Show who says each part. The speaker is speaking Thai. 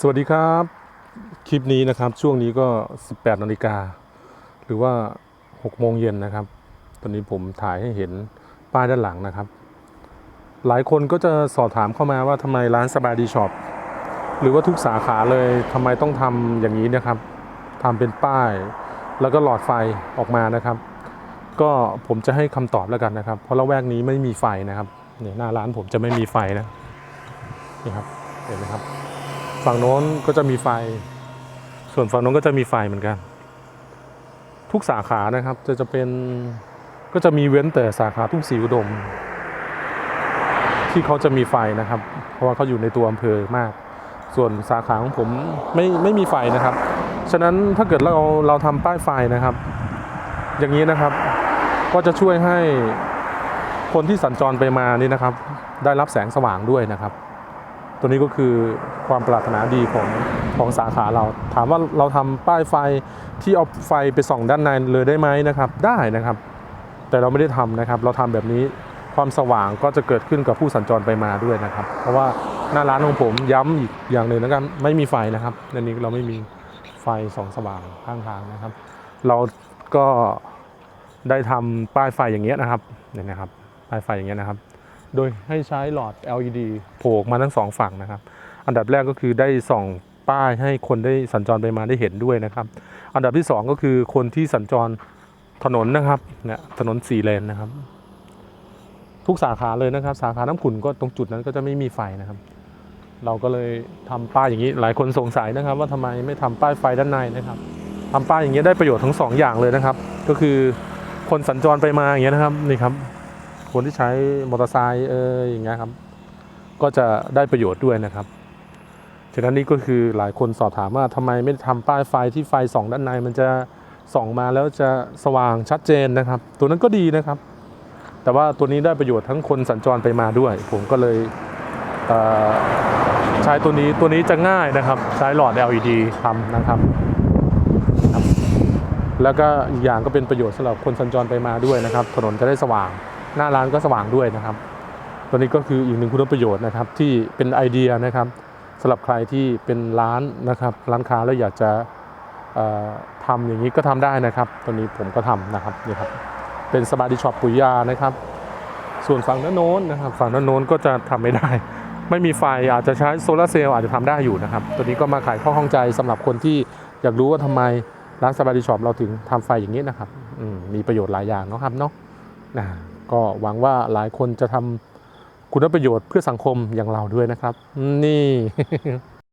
Speaker 1: สวัสดีครับ คลิปนี้นะครับช่วงนี้ก็ 18นาฬิกาหรือว่า6โมงเย็นนะครับ ตอนนี้ผมถ่ายให้เห็นป้ายด้านหลังนะครับ หลายคนก็จะสอบถามเข้ามาว่าทำไมร้านสบายดีช็อปหรือว่าทุกสาขาเลยทำไมต้องทำอย่างนี้นะครับทำเป็นป้าย แล้วก็หลอดไฟออกมานะครับ ก็ผมจะให้คำตอบแล้วกันนะครับ เพราะละแวกนี้ไม่มีไฟนะครับเนี่ยหน้าร้านผมจะไม่มีไฟนะนี่ครับเห็นไหมครับ ฝั่งโน้นก็จะมีไฟ ส่วนฝั่งโน้นก็จะมีไฟเหมือนกัน ทุกสาขานะครับจะจะเป็นก็จะมีเว้นแต่สาขาทุ่งศรีอุดม ที่เขาจะมีไฟนะครับ เพราะว่าเขาอยู่ในตัวอำเภอมาก ส่วนสาขาของผมไม่ไม่มีไฟนะครับ ฉะนั้นถ้าเกิดเราเราทำป้ายไฟนะครับ อย่างนี้นะครับ ก็จะช่วยให้คนที่สัญจรไปมานี่นะครับ ได้รับแสงสว่างด้วยนะครับ ตัวนี้ก็คือความปรารถนาดีของของสาขาเรา ถามว่าเราทำป้ายไฟที่เอาไฟไปส่องด้านในเลยได้ไหมนะครับ ได้นะครับ แต่เราไม่ได้ทำนะครับ เราทำแบบนี้ความสว่างก็จะเกิดขึ้นกับผู้สัญจรไปมาด้วยนะครับ เพราะว่าหน้าร้านของผมย้ำอีกอย่างหนึ่งนะครับไม่มีไฟนะครับในนี้เราไม่มีไฟส่องสว่างข้างทางนะครับ เราก็ได้ทำป้ายไฟอย่างเงี้ยนะครับเนี่ยนะครับป้ายไฟอย่างเงี้ยนะครับ โดยให้ใช้หลอด LED โผล่มาทั้งสองฝั่งนะครับ อันดับแรกก็คือได้ส่องป้ายให้คนได้สัญจรไปมาได้เห็นด้วยนะครับ อันดับที่สองก็คือคนที่สัญจรถนนนะครับเนี่ยถนนสี่เลนนะครับ ทุกสาขาเลยนะครับ สาขาน้ำขุ่นก็ตรงจุดนั้นก็จะไม่มีไฟนะครับ เราก็เลยทำป้ายอย่างนี้ หลายคนสงสัยนะครับ ว่าทำไมไม่ทำป้ายไฟด้านในนะครับทำป้ายอย่างนี้ได้ประโยชน์ทั้งสองอย่างเลยนะครับ ก็คือคนสัญจรไปมาอย่างเงี้ยนะครับนี่ครับ คนที่ใช้มอเตอร์ไซค์เอออย่างเงี้ยครับ ก็จะได้ประโยชน์ด้วยนะครับฉะนั้นนี่ก็คือหลายคนสอบถามว่าทำไมไม่ทำป้ายไฟที่ไฟส่องด้านในมันจะส่องมาแล้วจะสว่างชัดเจนนะครับ ตัวนั้นก็ดีนะครับ แต่ว่าตัวนี้ได้ประโยชน์ทั้งคนสัญจรไปมาด้วย ผมก็เลยเใช้ตัวนี้ตัวนี้จะง่ายนะครับ ใช้หลอด LED ทำนะครับ แล้วก็อีกอย่างก็เป็นประโยชน์สำหรับคนสัญจรไปมาด้วยนะครับ ถนนจะได้สว่าง หน้าร้านก็สว่างด้วยนะครับ ตัวนี้ก็คืออีกหนึ่งคุณประโยชน์นะครับที่เป็นไอเดียนะครับสำหรับใครที่เป็นร้านนะครับร้านค้าแล้วอยากจะเอ่อทำอย่างนี้ก็ทำได้นะครับ ตัวนี้ผมก็ทำนะครับนี่ครับเป็นสบายดีช็อปปุยยานะครับ ส่วนฝั่งด้านโน้นนะครับฝั่งด้านโน้นก็จะทำไม่ได้ ไม่มีไฟอาจจะใช้โซลาเซลล์อาจจะทำได้อยู่นะครับ ตัวนี้ก็มาขายข้อข้องใจสำหรับคนที่อยากรู้ว่าทำไมร้านสบายดีช็อปเราถึงทำไฟอย่างนี้นะครับมมีประโยชน์หลายอย่างนะครับเนาะนะ ก็หวังว่าหลายคนจะทำคุณประโยชน์เพื่อสังคมอย่างเราด้วยนะครับ นี่